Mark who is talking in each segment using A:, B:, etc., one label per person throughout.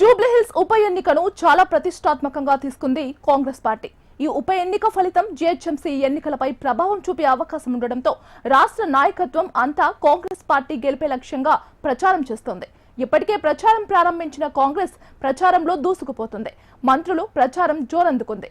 A: జూబ్లీహిల్స్ ఉప ఎన్నికను చాలా ప్రతిష్టాత్మకంగా తీసుకుంది కాంగ్రెస్ పార్టీ. ఈ ఉప ఎన్నిక ఫలితం జీహెచ్ఎంసీ ఎన్నికలపై ప్రభావం చూపే అవకాశం ఉండడంతో రాష్ట్ర నాయకత్వం అంతా కాంగ్రెస్ పార్టీ గెలిపే లక్ష్యంగా ప్రచారం చేస్తోంది. ఇప్పటికే ప్రచారం ప్రారంభించిన కాంగ్రెస్ ప్రచారంలో దూసుకుపోతుంది. మంత్రులు ప్రచారం జోరందుకుంది.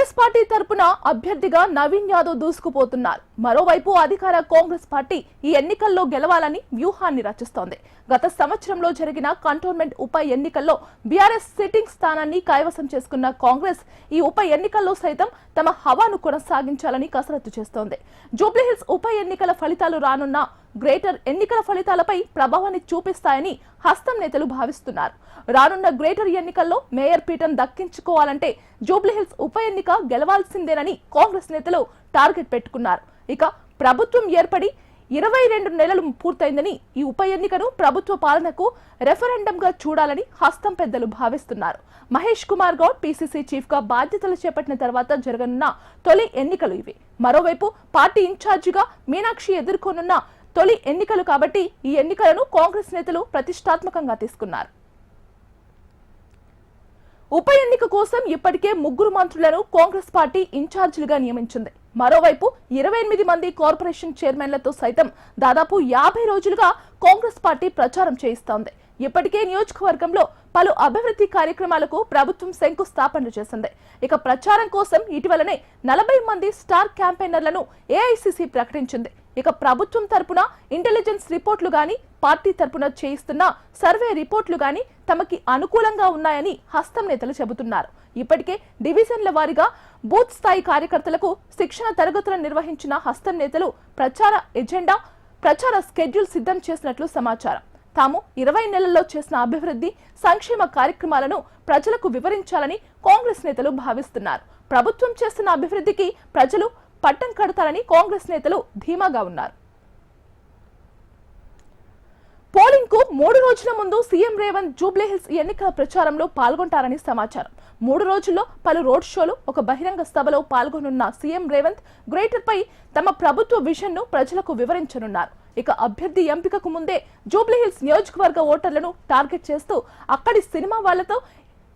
A: కాంగ్రెస్ పార్టీ తరపున అభ్యర్థిగా నవీన్ యాదవ్ దూసుకుపోతున్నారు. మరోవైపు అధికార కాంగ్రెస్ పార్టీ ఈ ఎన్నికల్లో గెలవాలని వ్యూహాన్ని రచిస్తోంది. గత సంవత్సరంలో జరిగిన కంటోన్మెంట్ ఉప ఎన్నికల్లో బీఆర్ఎస్ సిట్టింగ్ స్థానాన్ని కైవసం చేసుకున్న కాంగ్రెస్ ఈ ఉప ఎన్నికల్లో సైతం తమ హవాను కొనసాగించాలని కసరత్తు చేస్తోంది. జూబ్లీహిల్స్ ఉప ఎన్నికల ఫలితాలు రానున్న గ్రేటర్ ఎన్నికల ఫలితాలపై ప్రభావాన్ని చూపిస్తాయని హస్తం నేతలు భావిస్తున్నారు. రానున్న గ్రేటర్ ఎన్నికల్లో మేయర్ పీఠం దక్కించుకోవాలంటే జూబ్లీహిల్స్ ఉప ఎన్నిక గెలవాల్సిందేనని కాంగ్రెస్ నేతలు టార్గెట్ పెట్టుకున్నారు. ఇక ప్రభుత్వం ఏర్పడి ఇరవై రెండు నెలలు పూర్తయిందని ఈ ఉప ఎన్నికను ప్రభుత్వ పాలనకు రెఫరెండంగా చూడాలని హస్తం పెద్దలు భావిస్తున్నారు. మహేష్ కుమార్ గౌడ్ పీసీసీ చీఫ్గా బాధ్యతలు చేపట్టిన తర్వాత జరగనున్న తొలి ఎన్నికలు ఇవి. మరోవైపు పార్టీ ఇన్ఛార్జిగా మీనాక్షి ఎదుర్కొనున్న తొలి ఎన్నికలు కాబట్టి ఈ ఎన్నికలను కాంగ్రెస్ నేతలు ప్రతిష్టాత్మకంగా తీసుకున్నారు. ఉప ఎన్నిక కోసం ఇప్పటికే ముగ్గురు మంత్రులను కాంగ్రెస్ పార్టీ ఇన్ఛార్జీలుగా నియమించింది. మరోవైపు ఇరవై ఎనిమిది మంది కార్పొరేషన్ చైర్మన్లతో సైతం దాదాపు యాభై రోజులుగా కాంగ్రెస్ పార్టీ ప్రచారం చేయిస్తోంది. ఇప్పటికే నియోజకవర్గంలో పలు అభివృద్ధి కార్యక్రమాలకు ప్రభుత్వం శంకుస్థాపనలు చేసింది. ఇక ప్రచారం కోసం ఇటీవలనే నలభై మంది స్టార్ క్యాంపెయినర్లను ఏఐసిసి ప్రకటించింది. ఇక ప్రభుత్వం తరపున ఇంటెలిజెన్స్ రిపోర్ట్లు గాని పార్టీ తరపున చేయిస్తున్న సర్వే రిపోర్ట్లు గాని తమకి అనుకూలంగా ఉన్నాయని హస్తం నేతలు చెబుతున్నారు. ఇప్పటికే డివిజన్ల వారీగా బూత్ స్థాయి కార్యకర్తలకు శిక్షణ తరగతులను నిర్వహించిన హస్తం నేతలు ప్రచార ఎజెండా ప్రచార స్కెడ్యూల్ సిద్ధం చేసినట్లు సమాచారం. తాము ఇరవై నెలల్లో చేసిన అభివృద్ధి సంక్షేమ కార్యక్రమాలను ప్రజలకు వివరించాలని కాంగ్రెస్ నేతలు భావిస్తున్నారు. ప్రభుత్వం చేస్తున్న అభివృద్ధికి ప్రజలు పట్టం కడతారని కాంగ్రెస్ నేతలు ధీమాగా ఉన్నారు. పోలింగ్కు మూడు రోజుల ముందు సీఎం రేవంత్ జూబ్లీహిల్స్ ఎన్నికల ప్రచారంలో పాల్గొంటారని సమాచారం. మూడు రోజుల్లో పలు రోడ్ షోలు ఒక బహిరంగ సభలో పాల్గొనున్న సీఎం రేవంత్ గ్రేటర్ పై తమ ప్రభుత్వ విజన్ను ప్రజలకు వివరించనున్నారు. ఇక అభ్యర్థి ఎంపికకు ముందే జూబ్లీహిల్స్ నియోజకవర్గ ఓటర్లను టార్గెట్ చేస్తూ అక్కడి సినిమా వాళ్ళతో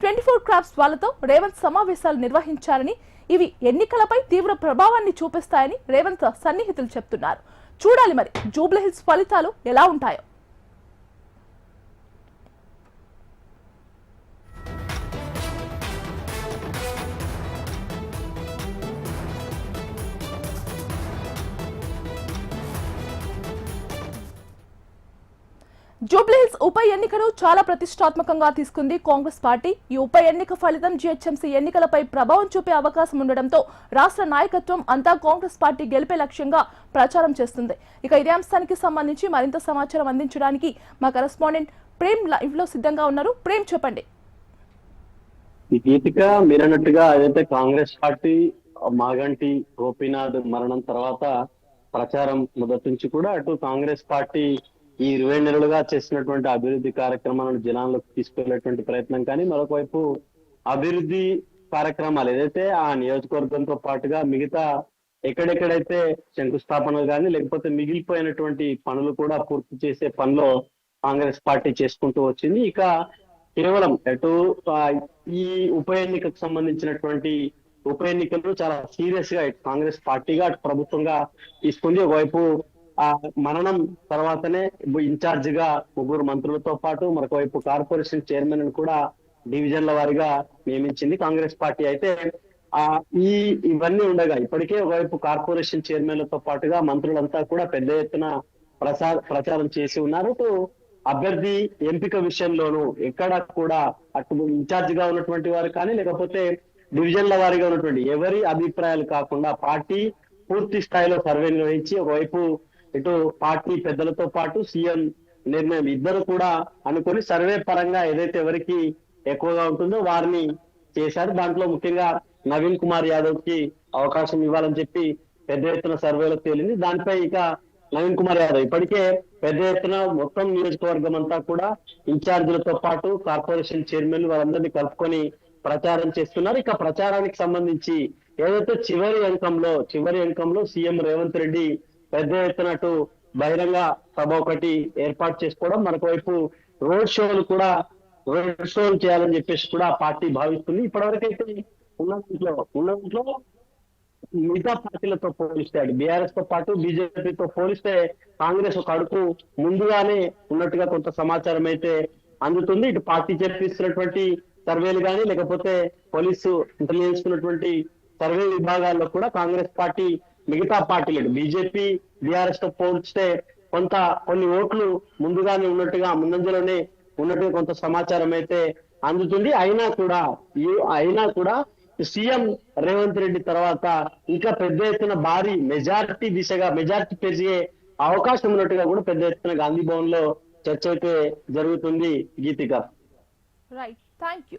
A: ట్వంటీ ఫోర్ క్రాఫ్ట్స్ వాళ్ళతో రేవంత్ సమావేశాలు నిర్వహించారని ఇవి ఎన్నికలపై తీవ్ర ప్రభావాన్ని చూపిస్తాయని రేవంత్ సన్నిహితులు చెప్తున్నారు. చూడాలి మరి జూబ్లీహిల్స్ ఫలితాలు ఎలా ఉంటాయో. జూబ్లీహిల్స్ ఉప ఎన్నికను చాలా ప్రతిష్టాత్మకంగా తీసుకుంది కాంగ్రెస్ పార్టీ. ఈ ఉప ఎన్నిక ఫలితం జీహెచ్ఎంసీ ఎన్నికలపై ప్రభావం చూపే అవకాశం ఉండడంతో రాష్ట్ర నాయకత్వం అంతా కాంగ్రెస్ పార్టీ గెలిపే లక్ష్యంగా ప్రచారం చేస్తుంది. ఇక ఇదే అంశానికి సంబంధించి మరింత సమాచారం అందించడానికి మా కరెస్పాండెంట్ ప్రేమ్ లైవ్లో సిద్ధంగా ఉన్నారు. ప్రేమ్ చెప్పండి.
B: గీతిక మీరన్నట్టుగా ఏదైతే కాంగ్రెస్ పార్టీ మాగంటి గోపీనాథ్ మరణం తర్వాత ప్రచారం మొదటి నుంచి కూడా అటు కాంగ్రెస్ పార్టీ ఈ ఇరవై నెలలుగా చేసినటువంటి అభివృద్ధి కార్యక్రమాలను జనాల్లోకి తీసుకెళ్ళేటువంటి ప్రయత్నం కానీ మరొక వైపు అభివృద్ధి కార్యక్రమాలు ఏదైతే ఆ నియోజకవర్గంతో పాటుగా మిగతా ఎక్కడెక్కడైతే శంకుస్థాపనలు కానీ లేకపోతే మిగిలిపోయినటువంటి పనులు కూడా పూర్తి చేసే పనిలో కాంగ్రెస్ పార్టీ చేసుకుంటూ వచ్చింది. ఇక కేవలం ఎటు ఈ ఉప ఎన్నికకు సంబంధించినటువంటి ఉప ఎన్నికలు చాలా సీరియస్గా కాంగ్రెస్ పార్టీగా అటు ప్రభుత్వంగా తీసుకుంది. ఒకవైపు ఆ మరణం తర్వాతనే ఇన్ఛార్జ్గా ముగ్గురు మంత్రులతో పాటు మరొక వైపు కార్పొరేషన్ చైర్మన్ కూడా డివిజన్ల వారిగా నియమించింది కాంగ్రెస్ పార్టీ. అయితే ఆ ఈ ఇవన్నీ ఉండగా ఇప్పటికే ఒకవైపు కార్పొరేషన్ చైర్మన్లతో పాటుగా మంత్రులంతా కూడా పెద్ద ఎత్తున ప్రసార ప్రచారం చేసి ఉన్నారు. అభ్యర్థి ఎంపిక విషయంలోనూ ఎక్కడ కూడా అటు ఇన్ఛార్జ్గా ఉన్నటువంటి వారు కానీ లేకపోతే డివిజన్ల వారిగా ఉన్నటువంటి ఎవరి అభిప్రాయాలు కాకుండా పార్టీ పూర్తి స్థాయిలో సర్వే నిర్వహించి ఒకవైపు ఇటు పార్టీ పెద్దలతో పాటు సీఎం నిర్ణయం ఇద్దరు కూడా అనుకొని సర్వే పరంగా ఏదైతే ఎవరికి ఎక్కువగా ఉంటుందో వారిని చేశారు. దాంట్లో ముఖ్యంగా నవీన్ కుమార్ యాదవ్కి అవకాశం ఇవ్వాలని చెప్పి పెద్ద ఎత్తున సర్వేలో తేలింది. దానిపై ఇక నవీన్ కుమార్ యాదవ్ ఇప్పటికే పెద్ద ఎత్తున మొత్తం నియోజకవర్గం అంతా కూడా ఇన్ఛార్జీలతో పాటు కార్పొరేషన్ చైర్మన్ వారందరినీ కలుపుకొని ప్రచారం చేస్తున్నారు. ఇక ప్రచారానికి సంబంధించి ఏదైతే చివరి అంకంలో చివరి అంకంలో సీఎం రేవంత్ రెడ్డి పెద్ద ఎత్తునట్టు బహిరంగ సభ ఒకటి ఏర్పాటు చేసుకోవడం మనకు వైపు రోడ్ షోలు కూడా రోడ్ షోలు చేయాలని చెప్పేసి కూడా ఆ పార్టీ భావిస్తుంది. ఇప్పటివరకైతే ఉన్న దాంట్లో ఉన్న దాంట్లో మిగతా పార్టీలతో పోలిస్తే బీఆర్ఎస్తో పాటు బీజేపీతో పోలిస్తే కాంగ్రెస్ ఒక అడుగు ముందుగానే ఉన్నట్టుగా కొంత సమాచారం అయితే అందుతుంది. ఇటు పార్టీ చేపిస్తున్నటువంటి సర్వేలు కానీ లేకపోతే పోలీసు ఇంటెలిజెన్స్ ఉన్నటువంటి సర్వే విభాగాల్లో కూడా కాంగ్రెస్ పార్టీ మిగతా పార్టీలు బీజేపీ బీఆర్ఎస్తో పోల్చితే కొంత కొన్ని ఓట్లు ముందుగానే ఉన్నట్టుగా ముందంజలోనే ఉన్నట్టుగా కొంత సమాచారం అయితే అందుతుంది. అయినా కూడా అయినా కూడా సీఎం రేవంత్ రెడ్డి తర్వాత ఇంకా పెద్ద ఎత్తున భారీ మెజారిటీ దిశగా మెజారిటీ పెరిగే అవకాశం ఉన్నట్టుగా కూడా పెద్ద ఎత్తున గాంధీ భవన్లో చర్చ అయితే జరుగుతుంది గీతిక.
A: Right thank you